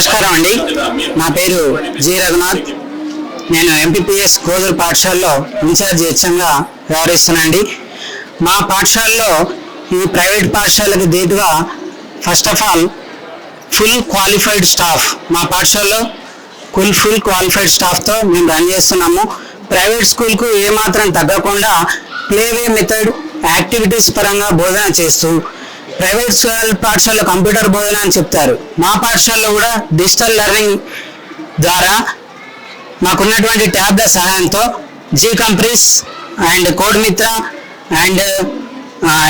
నమస్కారం అండి. నా పేరు జి రఘునాథ్. నేను ఎంపీపీఎస్ కోదూరు పాఠశాలలో ఇన్ఛార్జ్ హెచ్ఎంగా వ్యవహరిస్తున్నానండి. మా పాఠశాలలో ఈ ప్రైవేట్ పాఠశాలకు దీటుగా first of all full qualified staff మా పాఠశాలలో ఫుల్ ఫుల్ క్వాలిఫైడ్ స్టాఫ్తో మేము రన్ చేస్తున్నాము. ప్రైవేట్ స్కూల్కు ఏమాత్రం తగ్గకుండా ప్లేవే మెథడ్ యాక్టివిటీస్ పరంగా బోధన చేస్తూ ప్రైవేట్ స్కూల్ పాఠశాలలో కంప్యూటర్ బోధన అని చెప్తారు. మా పాఠశాలలో కూడా డిజిటల్ లెర్నింగ్ ద్వారా మాకున్నటువంటి ట్యాబ్ల సహాయంతో G Compris and code Mitra and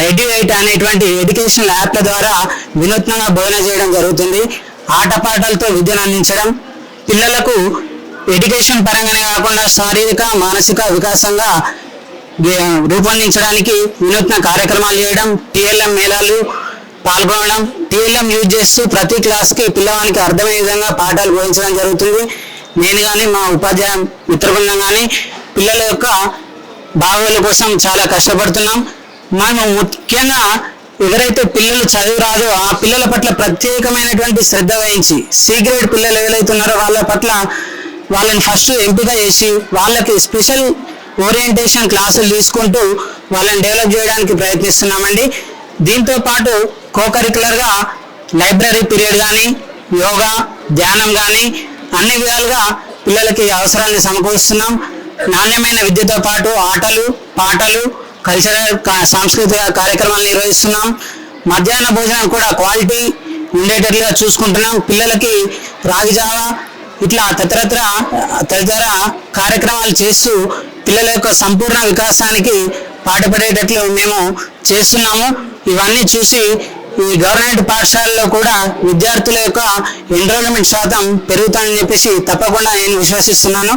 Eduvate అనేటువంటి ఎడ్యుకేషనల్ యాప్ల ద్వారా వినూత్నంగా బోధన చేయడం జరుగుతుంది. ఆటపాటలతో విద్యను అందించడం పిల్లలకు ఎడ్యుకేషన్ పరంగానే కాకుండా శారీరక మానసిక వికాసంగా రూపొందించడానికి వినూత్న కార్యక్రమాలు చేయడం టీఎల్ఎం మేళాలు పాల్గొనడం టీఎల్ఎం యూజ్ చేస్తూ ప్రతి క్లాస్కి పిల్లవానికి అర్థమయ్యే విధంగా పాఠాలు బోధించడం జరుగుతుంది. నేను కానీ మా ఉపాధ్యాయ మిత్రబృందం కానీ పిల్లల యొక్క బాగోగుల కోసం చాలా కష్టపడుతున్నాం. మేము ముఖ్యంగా ఎవరైతే పిల్లలు చదువు రాదో ఆ పిల్లల పట్ల ప్రత్యేకమైనటువంటి శ్రద్ధ వహించి సి గ్రేడ్ పిల్లలు ఎవరైతే ఉన్నారో వాళ్ళ పట్ల వాళ్ళని ఫస్ట్ ఎంపిక చేసి వాళ్ళకి స్పెషల్ ఓరియంటేషన్ క్లాసులు తీసుకుంటూ వాళ్ళని డెవలప్ చేయడానికి ప్రయత్నిస్తున్నామండి. దీంతో పాటు కోకరికులర్గా లైబ్రరీ పీరియడ్ కానీ యోగా ధ్యానం కానీ అన్ని విధాలుగా పిల్లలకి అవసరాన్ని సమకూరుస్తున్నాం. నాణ్యమైన విద్యతో పాటు ఆటలు పాటలు కల్చరల్ కా- సాంస్కృతిక కార్యక్రమాలు నిర్వహిస్తున్నాం. మధ్యాహ్న భోజనం కూడా క్వాలిటీ ఉండేటట్లుగా చూసుకుంటున్నాం. పిల్లలకి రాగిజావా ఇట్లా తదితర తదితర కార్యక్రమాలు చేస్తూ పిల్లల యొక్క సంపూర్ణ వికాసానికి పాటుపడేటట్లు మేము చేస్తున్నాము. ఇవన్నీ చూసి ఈ గవర్నమెంట్ పాఠశాలలో కూడా విద్యార్థుల యొక్క ఎన్రోల్మెంట్ శాతం పెరుగుతుందని చెప్పేసి తప్పకుండా నేను విశ్వసిస్తున్నాను.